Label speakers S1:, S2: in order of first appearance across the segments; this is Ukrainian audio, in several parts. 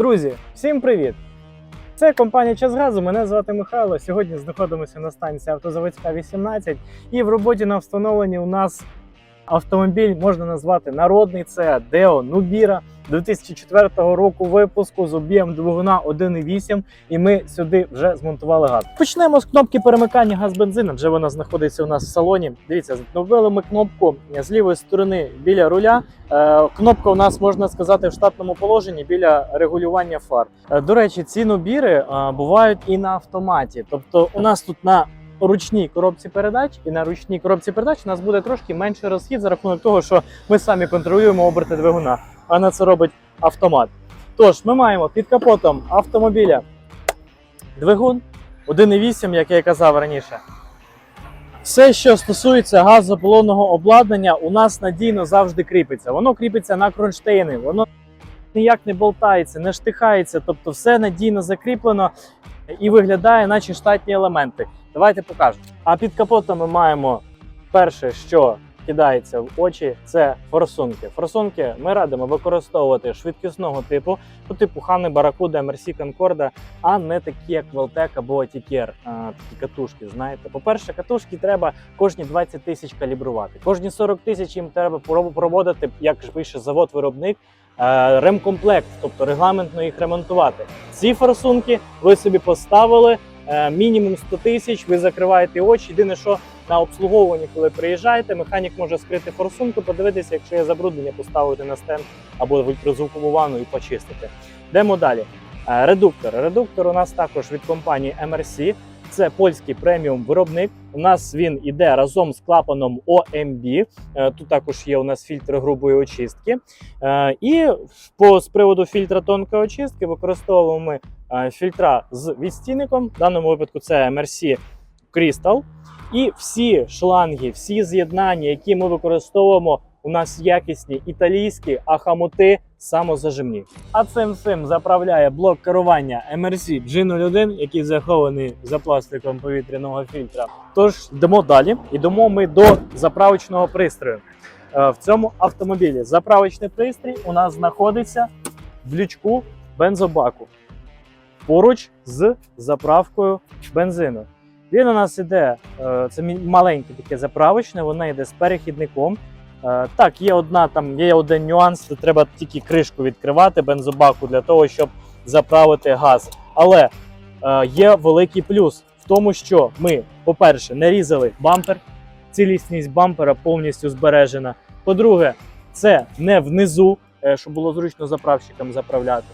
S1: Друзі, всім привіт! Це компанія Час Газу. Мене звати Михайло. Сьогодні знаходимося на станції Автозаводська 18. І в роботі на встановленні у нас автомобіль можна назвати народний. Це Deo Nubira 2004 року випуску з об'єм двигуна 1.8. І ми сюди вже змонтували газ. Почнемо з кнопки перемикання газ-бензина. Вже вона знаходиться у нас в салоні. Дивіться, встановили ми кнопку з лівої сторони біля руля. Е, Кнопка у нас можна сказати в штатному положенні біля регулювання фар. Е, До речі, ці нобіри е, бувають і на автоматі. Тобто, у нас тут на ручній коробці передач і на ручній коробці передач у нас буде трошки менший розхід за рахунок того, що ми самі контролюємо оберти двигуна, а не це робить автомат. Тож, ми маємо під капотом автомобіля двигун 1.8, як я і казав раніше. Все, що стосується газополонного обладнання, у нас надійно завжди кріпиться. Воно кріпиться на кронштейни, воно ніяк не болтається, не штихається, тобто все надійно закріплено і виглядає, наче штатні елементи. Давайте покажемо. А під капотом ми маємо перше, що кидається в очі, це форсунки. Форсунки ми радимо використовувати швидкісного типу, по типу Хани Баракуда, Мерсі Конкорда, а не такі, як Велтек або Тікер, такі катушки. Знаєте, по-перше, катушки треба кожні 20 тисяч калібрувати. Кожні 40 тисяч їм треба проводити, як пише завод-виробник, ремкомплект, тобто регламентно їх ремонтувати. Ці форсунки ви собі поставили. е, Мінімум 100 тисяч, ви закриваєте очі. Єдине, що на обслуговуванні, коли приїжджаєте, механік може скрити форсунку, подивитися, якщо є забруднення, поставити на стенд або в ультразвукову ванну і почистити. Йдемо далі. Е, Редуктор. Редуктор у нас також від компанії MRC. Це польський преміум виробник. У нас він іде разом з клапаном OMB. Е, Тут також є у нас фільтр грубої очистки. Е, І по з приводу фільтра тонкої очистки використовуємо ми е, фільтра з відстійником. В даному випадку це MRC Crystal. І всі шланги, всі з'єднання, які ми використовуємо, у нас якісні італійські, а хамути самозажимні. А цим всім заправляє блок керування MRC G01, який захований за пластиком повітряного фільтра. Тож йдемо далі. Йдемо ми до заправочного пристрою. Е, В цьому автомобілі заправочний пристрій у нас знаходиться в лючку бензобаку поруч з заправкою бензину. Він у нас іде, е, це маленьке таке заправочне, воно йде з перехідником. Е, Так, є одна там, є один нюанс, це треба тільки кришку відкривати бензобаку для того, щоб заправити газ. Але е, є великий плюс в тому, що ми, по-перше, не різали бампер, цілісність бампера повністю збережена. По-друге, це не внизу, е, щоб було зручно заправщикам заправляти.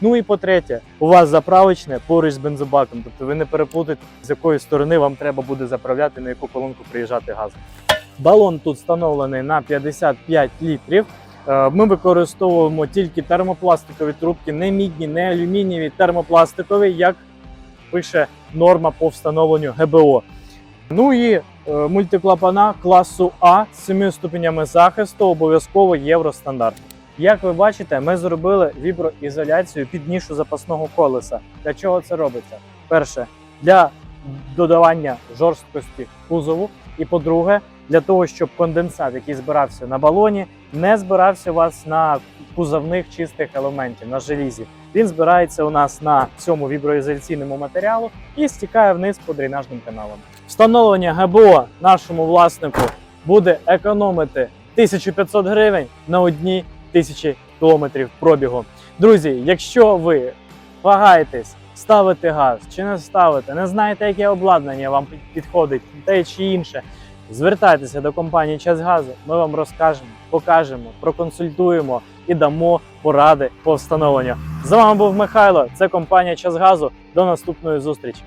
S1: Ну і по-третє, у вас заправочне поруч з бензобаком, тобто ви не переплутаєте, з якої сторони вам треба буде заправляти, на яку колонку приїжджати газ. Балон тут встановлений на 55 літрів. Е, Ми використовуємо тільки термопластикові трубки, не мідні, не алюмінієві, термопластикові, як пише норма по встановленню ГБО. Ну і е, мультиклапана класу А з 7 ступенями захисту, обов'язково євростандарт. Як ви бачите, ми зробили віброізоляцію під нішу запасного колеса. Для чого це робиться? Перше, для додавання жорсткості кузову, і по-друге, для того, щоб конденсат, який збирався на балоні, не збирався у вас на кузовних чистих елементів, на желізі. Він збирається у нас на цьому віброізоляційному матеріалу і стікає вниз по дренажним каналам. Встановлення ГБО нашому власнику буде економити 1500 гривень на одній тисячі кілометрів пробігу. Друзі, якщо ви вагаєтесь ставити газ чи не ставити, не знаєте, яке обладнання вам підходить, те чи інше, звертайтеся до компанії Час Газу. Ми вам розкажемо, покажемо, проконсультуємо і дамо поради по встановленню. З вами був Михайло. Це компанія Час Газу. До наступної зустрічі.